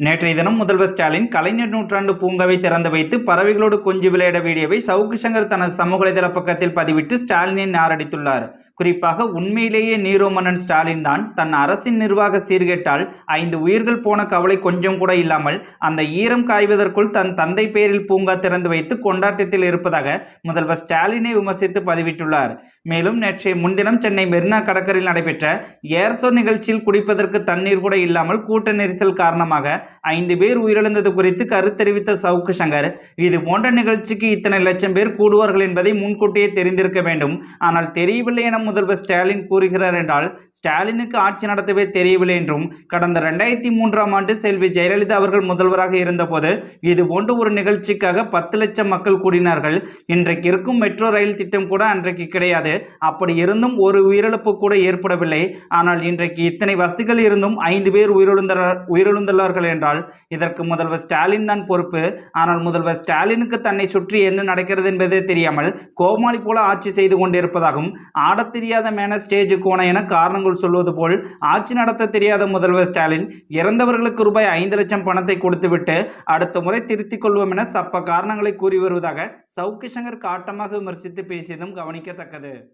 நேற்றைய தினம் முதல்வர் ஸ்டாலின் கலைஞர் நூற்றாண்டு பூங்காவை திறந்து வைத்து பறவைகளோடு கொஞ்சி விளையாட வீடியோவை சவுக்கு சங்கர் தனது சமூக வலைதள பக்கத்தில் பதிவிட்டு ஸ்டாலினை நாரடித்துள்ளார். குறிப்பாக உண்மையிலேயே நீரோ மன்னன் ஸ்டாலின் தான் தன் அரசின் நிர்வாக சீர்கேட்டால் ஐந்து உயிர்கள் போன கவலை கொஞ்சம் கூட இல்லாமல் அந்த ஈரம் காய்வதற்குள் தன் தந்தை பெயரில் பூங்கா திறந்து வைத்து கொண்டாட்டத்தில் இருப்பதாக முதல்வர் ஸ்டாலினை விமர்சித்து பதிவிட்டுள்ளார். மேலும் நேற்றைய முன்தினம் சென்னை மெரினா கடற்கரையில் நடைபெற்ற ஏர்சோ நிகழ்ச்சியில் குடிப்பதற்கு தண்ணீர் கூட இல்லாமல் கூட்ட நெரிசல் காரணமாக ஐந்து பேர் உயிரிழந்தது குறித்து கருத்தெரிவித்த சவுக்கு சங்கர் இது போன்ற நிகழ்ச்சிக்கு இத்தனை லட்சம் பேர் கூடுவார்கள் என்பதை முன்கூட்டியே தெரிந்திருக்க வேண்டும். ஆனால் தெரியவில்லை என முதல்வர் ஸ்டாலின் கூறுகிறார் என்றால் ஸ்டாலினுக்கு ஆட்சி நடத்தவே தெரியவில்லை என்றும் கடந்த ரெண்டாயிரத்தி மூன்றாம் ஆண்டு செல்வி ஜெயலலிதா அவர்கள் முதல்வராக இருந்தபோது இது போன்ற ஒரு நிகழ்ச்சிக்காக பத்து லட்சம் மக்கள் கூடினார்கள். இன்றைக்கு இருக்கும் மெட்ரோ ரயில் திட்டம் கூட அன்றைக்கு கிடையாது. அப்படி இருந்தும் ஒரு உயிரிழப்பு கூட ஏற்படவில்லை. ஆனால் இன்றைக்கு இத்தனை வசதிகள் இருந்தும் ஐந்து பேர் உயிரிழந்தார் உயிரிழந்துள்ளார்கள் என்றால் இதற்கு முதல்வர் ஸ்டாலின் தான் பொறுப்பு. ஆனால் முதல்வர் ஸ்டாலினுக்கு தன்னை சுற்றி என்ன நடக்கிறது என்பதே தெரியாமல் கோமாளி போல ஆட்சி செய்து கொண்டிருப்பதாகவும் ஆடத் தெரியாத மேன ஸ்டேஜுக்கு ஓன என காரணங்கள் சொல்வது போல் ஆட்சி நடத்த தெரியாத முதல்வர் ஸ்டாலின் இறந்தவர்களுக்கு ரூபாய் ஐந்து லட்சம் பணத்தை கொடுத்துவிட்டு அடுத்த முறை திருத்திக் கொள்வோம் என சப்ப காரணங்களை கூறி வருவதாக சவுக்கு சங்கர் காட்டமாக விமர்சித்து பேசியதும் கவனிக்கத்தக்கது.